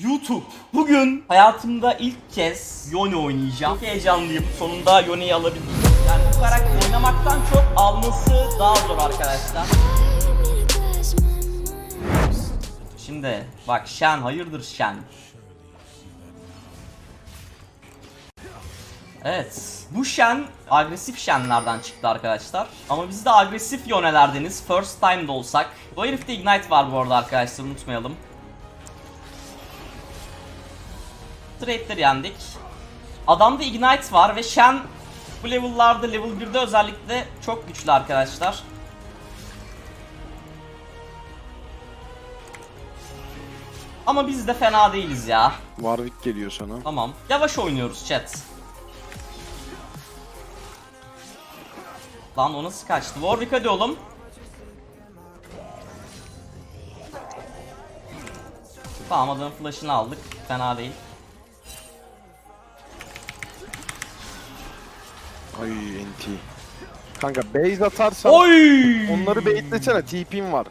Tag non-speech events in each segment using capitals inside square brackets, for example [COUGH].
YouTube. Bugün hayatımda ilk kez Yone oynayacağım. Çok heyecanlıyım. Sonunda Yone'yi alabildim. Yani bu karakter oynamaktan çok alması daha zor arkadaşlar. Şimdi bak Shen hayırdır Shen? Evet. Bu Shen agresif Shen'lerden çıktı arkadaşlar. Ama biz de agresif Yone'lerdeniz. First time de olsak. Bu herifte Ignite var bu arada arkadaşlar unutmayalım. Trade'leri yendik. Adamda Ignite var ve Shen bu level'larda level 1'de özellikle çok güçlü arkadaşlar. Ama biz de fena değiliz ya. Warwick geliyor sana. Tamam. Yavaş oynuyoruz chat. Lan o nasıl kaçtı? Warwick hadi oğlum. Tamam adamın flash'ını aldık. Fena değil. Ay NT. Kanka base atarsan Oy! onları baitlesene TP'm var.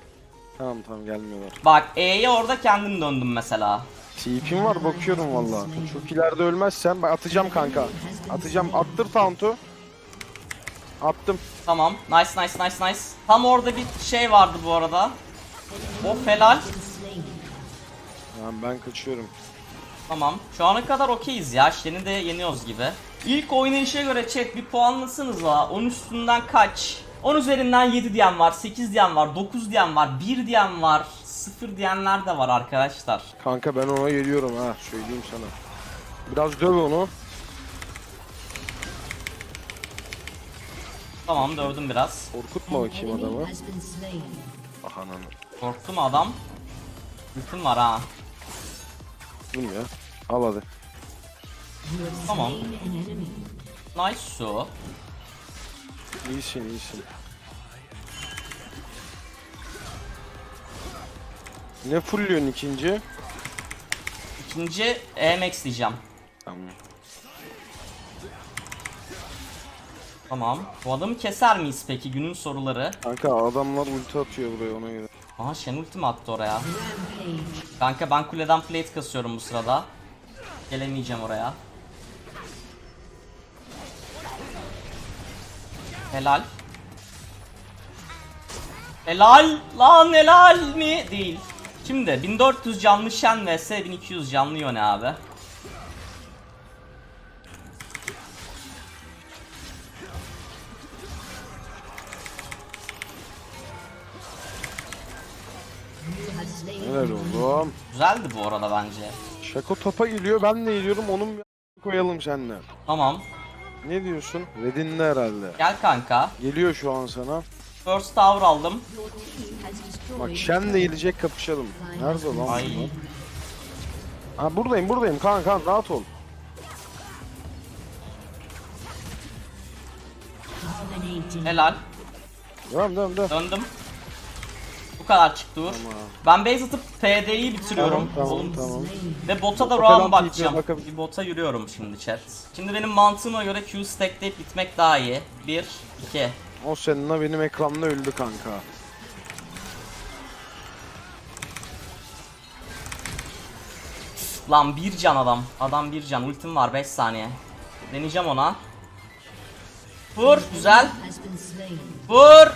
Tamam tamam gelmiyorlar. Bak E'ye orada kendim döndüm mesela. TP'm var bakıyorum valla. Çok ileride ölmezsen ben atacağım kanka. Atacağım attır taunt'u. Attım. Tamam. Nice nice nice nice. Tam orada bir şey vardı bu arada. O felal. Tamam ben kaçıyorum. Tamam. Şu ana kadar okeyiz ya. Shen'i de yeniyoruz gibi. İlk oynayışa göre chat bir puanlasınız ha. 10 üstünden kaç? 10 üzerinden 7 diyen var, 8 diyen var, 9 diyen var, 1 diyen var, 0 diyenler de var arkadaşlar. Kanka ben ona geliyorum ha söyleyeyim sana. Biraz döv onu. Tamam dövdüm biraz. Korkutma bakayım adamı. Ah ananı. Korktu mu adam? Hüküm var ha. Ya. Al hadi. Tamam. Nice su. İyisin iyisin. Ne fullüyorsun ikinci? İkinci EMX diyeceğim. Tamam. Tamam. Bu adamı keser miyiz peki günün soruları? Kanka adamlar ulti atıyor buraya ona göre. Aha Shen ulti mi attı oraya? Kanka ben kuleden plate kasıyorum bu sırada. Gelemeyeceğim oraya. Helal. Helal lan helal mi? Değil. Şimdi 1400 canlı Shen vs 1200 canlı Yone abi. Helal oğlum. Güzeldi bu arada bence. Şako topa geliyor ben de geliyorum onun bir koyalım seninle. Tamam. Ne diyorsun? Redin'de herhalde. Gel kanka. Geliyor şu an sana. First tower aldım. Bak Shen de gelecek kapışalım. Nerede lan? Ay. bunlar? Ha buradayım buradayım kan kan rahat ol. Helal. Devam devam devam. Döndüm. Kadar çıktı Uğur. Ben base atıp PD'yi bitiriyorum. Tamam tamam tamam. Ve bota da roam bakacağım. Bir bota yürüyorum şimdi chat. Şimdi benim mantığıma göre Q stackleyip bitmek daha iyi. 1, 2. O seninle benim ekranımda öldü kanka. Lan bir can adam. Adam bir can. Ultim var 5 saniye. Deneyeceğim ona. Vur. Güzel. Vur.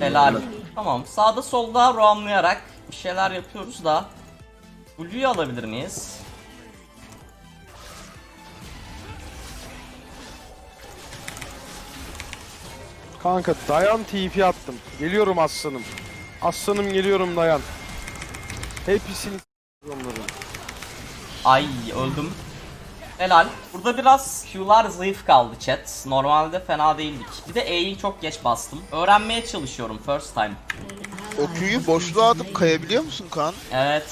Helal. Tamam. Sağda solda roamlayarak bir şeyler yapıyoruz da. Blue'yu alabilir miyiz? Kanka dayan TP attım. Geliyorum aslanım. Aslanım geliyorum dayan. Hepsini onların. Ay öldüm. Helal. Burada biraz Q'lar zayıf kaldı chat. Normalde fena değildik. Bir de E'yi çok geç bastım. Öğrenmeye çalışıyorum first time. O Q'yu boşluğa atıp kayabiliyor musun Kaan? Evet.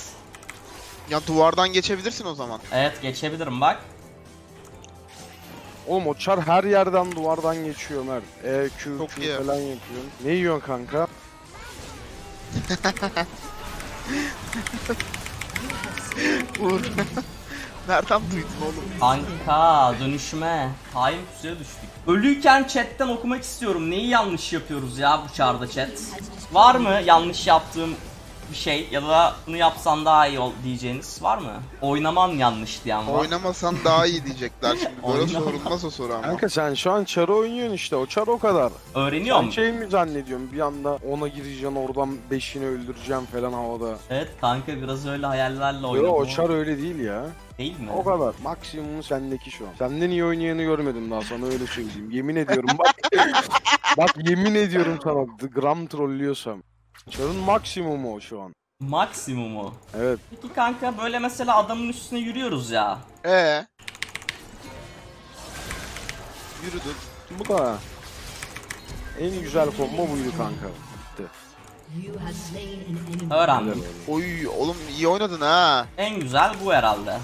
Ya duvardan geçebilirsin o zaman. Evet geçebilirim bak. Oğlum o çar her yerden duvardan geçiyor Mert. E, Q, Çok Q iyi. falan yapıyorsun. Ne yiyorsun kanka? [LAUGHS] Uğur. Nereden duydun oğlum? Kanka dönüşme. Hain pusuya düştük. Ölüyken chatten okumak istiyorum. Neyi yanlış yapıyoruz ya bu çarda chat? Var mı yanlış yaptığım bir şey ya da bunu yapsan daha iyi ol diyeceğiniz var mı? Oynaman yanlış diyen var. Oynamasan daha iyi diyecekler şimdi. [LAUGHS] Böyle Oynama. sorulmaz o soru ama. Kanka sen şu an çarı oynuyorsun işte. O çar o kadar. Öğreniyor Sen musun? şey mi zannediyorsun? Bir anda ona gireceksin oradan beşini öldüreceğim falan havada. Evet kanka biraz öyle hayallerle oynadım. Yo o çar öyle değil ya. Değil mi? O kadar. Maksimumu sendeki şu an. Senden iyi oynayanı görmedim daha sana öyle söyleyeyim. Yemin ediyorum bak. [LAUGHS] bak yemin ediyorum sana. Gram trollüyorsam. Çarın maksimumu o şu an. Maksimumu. Evet. Peki kanka böyle mesela adamın üstüne yürüyoruz ya. Ee. Yürüdün. Bu da en güzel combo buydu kanka. Bitti. Öğrendim. Oy oğlum iyi oynadın ha. En güzel bu herhalde.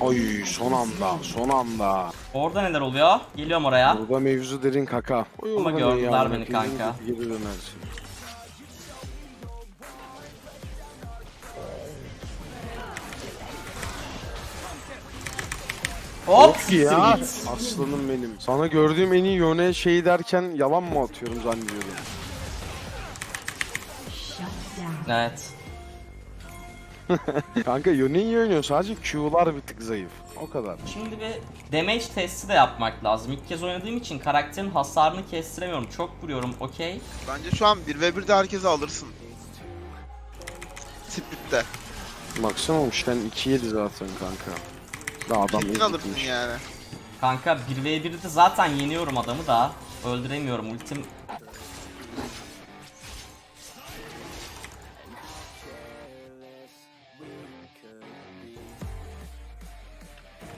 Oy son anda son anda. Orada neler oluyor? Geliyorum oraya. Burada mevzu derin kaka. Oy, Ama gördüler beni kanka. Geri dönersin. Hop! Ya. Aslanım benim. Sana gördüğüm en iyi yöne şey derken yalan mı atıyorum zannediyorum. Evet. [LAUGHS] Kanka yöne iyi oynuyor sadece Q'lar bir tık zayıf. O kadar. Şimdi bir damage testi de yapmak lazım. İlk kez oynadığım için karakterin hasarını kestiremiyorum. Çok vuruyorum okey. Bence şu an 1v1'de herkese alırsın. Split'te. Maksimum işten 2-7 zaten kanka. Daha adam Kesin alırsın gitmiş. yani. Kanka 1v1'de zaten yeniyorum adamı da. Öldüremiyorum ultim.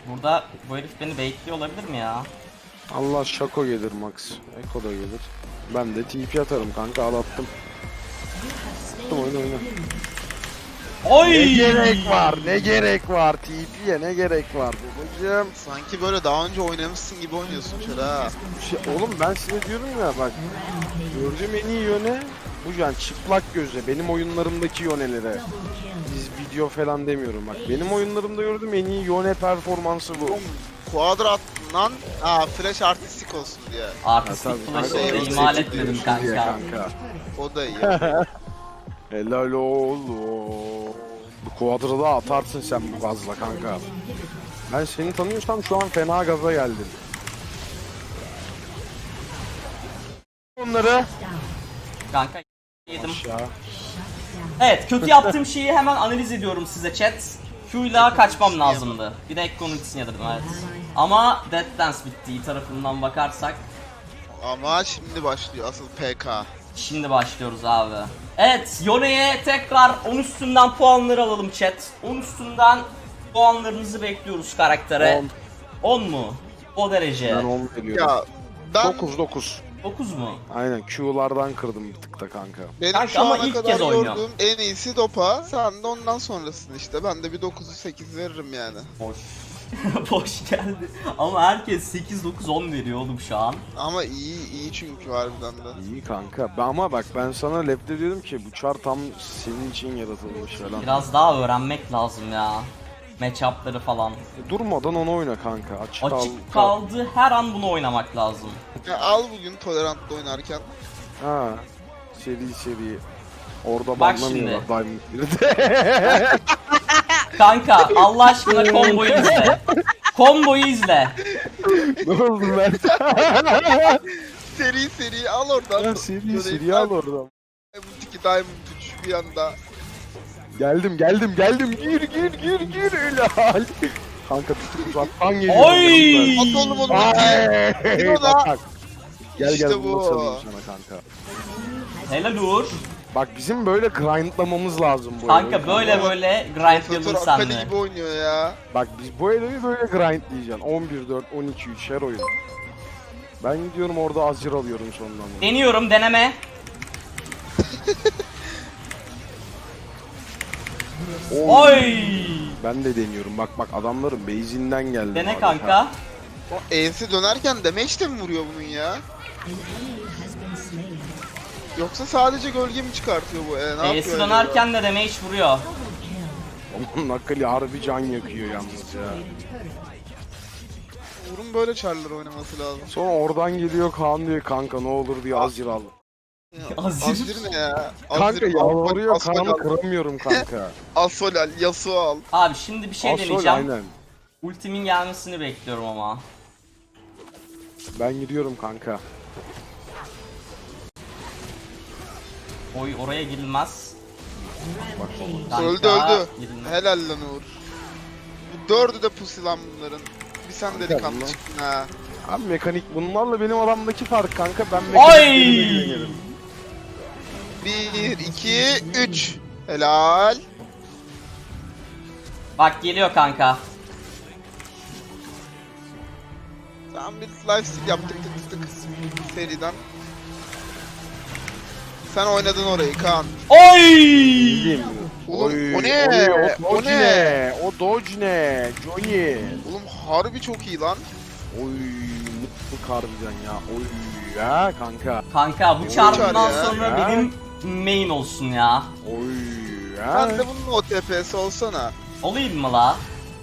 Burada bu herif beni baitliyor olabilir mi ya? Allah şako gelir Max. Eko da gelir. Ben de TP atarım kanka alattım. Attım oyna oyna. Oy! Ne gerek var ne gerek var TP'ye ne gerek var babacım. Sanki böyle daha önce oynamışsın gibi oynuyorsun şöyle ha. Şey, oğlum ben size diyorum ya bak gördüğüm en iyi yöne bu yani çıplak gözle benim oyunlarımdaki yönelere. Biz video falan demiyorum bak benim oyunlarımda gördüğüm en iyi yöne performansı bu. Quadrat'dan aa flash artistik olsun diye. Artistik tabii, flash'ı da evet, imal seçik etmedim kanka. kanka. O da iyi. [LAUGHS] Helal oğlum. Bu kuadrı da atarsın sen bu gazla kanka. Ben seni tanıyorsam şu an fena gaza geldin. Onları Kanka yedim. aşağı. Evet kötü yaptığım şeyi hemen analiz ediyorum size chat. Q'yla kaçmam lazımdı. Bir de Ekko'nun yadırdım evet. Ama Dead Dance bitti iyi tarafından bakarsak. Ama şimdi başlıyor asıl PK. Şimdi başlıyoruz abi. Evet Yone'ye tekrar 10 üstünden puanları alalım chat. 10 üstünden puanlarınızı bekliyoruz karaktere. 10 mu? O derece. Ben 10 veriyorum. Ya ben 9 9. 9 mu? Aynen Q'lardan kırdım bir tık da kanka. benim Kanka şu ama ana ilk kadar kez oynuyorum. gördüğüm en iyisi Dopa. Sen de ondan sonrasın işte. Ben de bir 9'u 8 veririm yani. Boş. [LAUGHS] Boş geldi. Ama herkes 8, 9, 10 veriyor oğlum şu an. Ama iyi iyi çünkü harbiden de. İyi kanka. Ben ama bak ben sana lapte diyordum ki bu çar tam senin için yaratılmış falan. Biraz daha öğrenmek lazım ya. Matchup'ları falan. Durmadan onu oyna kanka. Açık, kal- Açık kaldığı her an bunu oynamak lazım. Ya al bugün tolerantla oynarken. Ha. Seri seri. Orada Bak banlamıyorlar de. [LAUGHS] [LAUGHS] Kanka Allah aşkına [LAUGHS] komboyu izle. Komboyu izle. ne oldu Mert? [LAUGHS] Seri seri al oradan. Ya seri seri al oradan. Diamond 2 Diamond 3 bir yanda. Geldim geldim geldim. Gir gir gir gir helal. Kanka tık uzaktan geliyor. Oy! At oğlum onu. Gir ona. Gel İşte gel bu. bunu sarayım sana kanka. Helal Uğur. Bak bizim böyle grindlamamız lazım bu Kanka oyunu. böyle böyle Profesör grindlayalım Akali gibi oynuyor ya. Bak biz bu eloyu böyle grindleyeceksin. 11-4, 12-3 her oyun. Ben gidiyorum orada Azir alıyorum sondan. Deniyorum deneme. Oy! Ben de deniyorum. Bak bak adamların base'inden geldim. Dene kanka. O E'si dönerken damage de mi vuruyor bunun ya? Yoksa sadece gölge mi çıkartıyor bu? E, ne yapıyor E'si acaba? dönerken de damage vuruyor. Onun Akali harbi can yakıyor yalnız ya. Uğur'un böyle çarlar oynaması lazım. Sonra oradan geliyor Kaan diyor kanka ne olur diye Azir al. Azir. Azir ne ya? Kanka Azir, yalvarıyor Kaan'ı kıramıyorum kanka. [LAUGHS] Asfal al, Yasuo al. Abi şimdi bir şey Asol deneyeceğim. aynen. Ultimin gelmesini bekliyorum ama. Ben gidiyorum kanka. Oy oraya girilmez. Bak baba. Kanka, öldü öldü. girilmez. Helal lan Uğur. Bu dördü de pusi lan bunların. Bir sen delikanlı bunlar- çıktın ha. Abi mekanik bunlarla benim adamdaki fark kanka. Ben Ay! mekaniklerime güvenirim. Bir, iki, üç. Helal. Bak geliyor kanka. Tamam bir steal yaptık tık tık seriden. Sen oynadın orayı Kaan. Oy! Oğlum, Oy, o ne? oy, O o ne? O dodge ne? Johnny. Oğlum harbi çok iyi lan. Oy mutlu harbiden ya. Oy ya kanka. Kanka bu çarpımdan ya. sonra Ya. benim main olsun ya. Oy ya. Sen de bunun OTP'si olsana. Olayım mı la?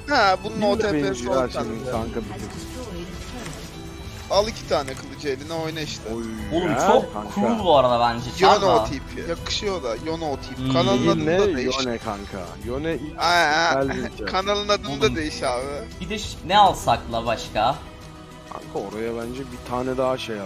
Ha bunun Yine OTP'si benziyor ha ol sen senin de. kanka tık. Al iki tane kılıcı eline oyna işte. Oy Oğlum ya çok kanka. cool bu arada bence. Yono da. OTP. Yakışıyor da Yono OTP. Hmm. Kanalın adını da değiş. Yone kanka. Yone ilk Aa, Elbette. [LAUGHS] kanalın adını Oğlum. da değiş abi. Bir de ş- ne alsak la başka? kanka oraya bence bir tane daha şey al.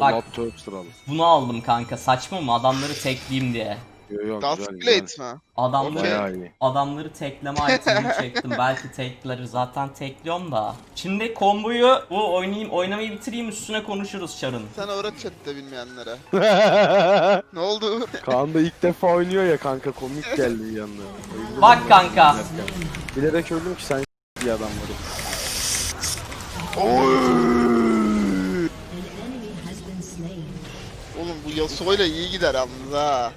Bak. Blood Turpster al. Bunu aldım kanka saçma mı adamları tekleyeyim diye. Yo yo Dust güzel Blade güzel. mi? Adamları. Bayağı iyi. adamları tekleme [LAUGHS] itemini çektim. Belki tekleri zaten tekliyorum da. Şimdi komboyu bu oynayayım oynamayı bitireyim üstüne konuşuruz çarın. Sen öğret chatte bilmeyenlere. [LAUGHS] Ne oldu? Kaan da ilk defa oynuyor ya kanka komik geldi yanına. Öldüm Bak ben. kanka. Bilerek öldüm ki sen bir adamları. Oğlum bu Yasuo'yla iyi gider yalnız ha.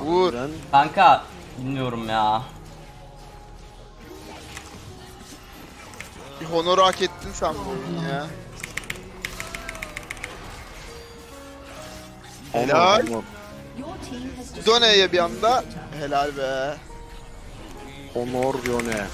Vur. Kanka bilmiyorum ya. Bir honoru hak ettin sen bu oyunu ya. Helal. Honor, Done'ye bir anda. Helal be. Honor Yone.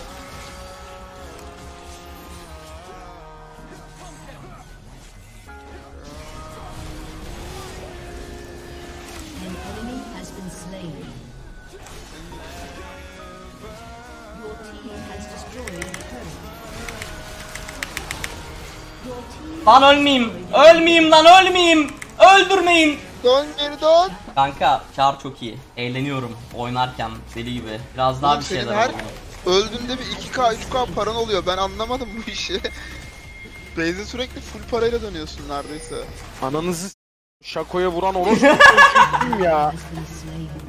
Lan ölmeyeyim. Ölmeyeyim lan ölmeyeyim. Öldürmeyin. Dön geri dön. Kanka çar çok iyi. Eğleniyorum oynarken deli gibi. Biraz daha Oğlum bir senin şeyler her-. Öldüğünde bir 2k 3k paran oluyor. Ben anlamadım bu işi. [LAUGHS] Base'e sürekli full parayla dönüyorsun neredeyse. Ananızı s- şakoya vuran orospu çocuğu ya.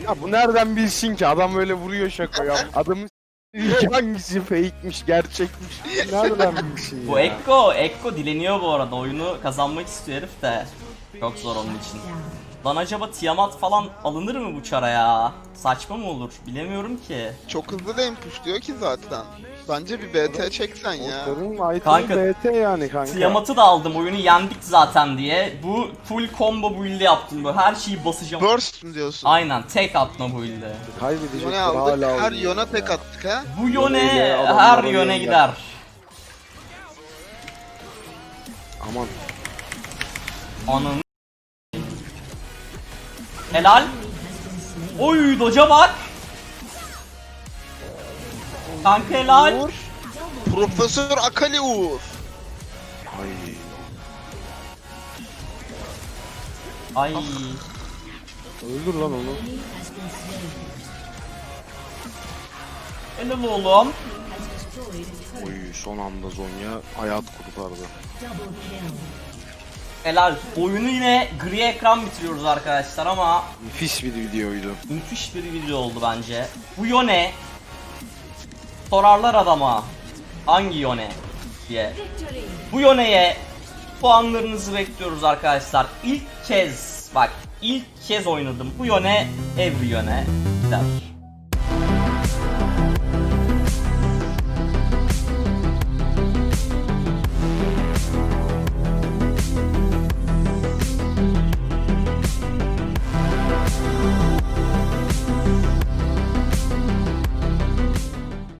Ya bu nereden bilsin ki? Adam böyle vuruyor şakoya. Adamın hangisi fake'miş, gerçekmiş. Nereden bilsin Bu ya? Ekko, Ekko dileniyor bu arada. Oyunu kazanmak istiyor herif de. Çok zor onun için. Lan acaba Tiamat falan alınır mı bu çara ya? Saçma mı olur? Bilemiyorum ki. Çok hızlı push diyor ki zaten. Bence bir BT çeksen ya. Kanka, BT yani kanka. Tiamat'ı da aldım oyunu yendik zaten diye. Bu full combo build'i yaptım böyle her şeyi basacağım. Burst mu diyorsun? Aynen tek atma build'i. Kaybedecek Yone hala aldık. Her oynuyor yona ya. tek attık ha. Bu yöne adamlara her yöne gider. Aman. Ananı Helal. Oy doca bak. Kanka helal. Uğur. Profesör Akali Uğur. Ay. Ay. Öldür lan onu. Helal oğlum. Oy son anda Zonya hayat kurtardı. Helal. Oyunu yine gri ekran bitiriyoruz arkadaşlar ama Nefis bir videoydu. müthiş bir video oldu bence. Bu Yone sorarlar adama hangi Yone diye. Bu Yone'ye puanlarınızı bekliyoruz arkadaşlar. İlk kez bak ilk kez oynadım. Bu Yone every Yone gider.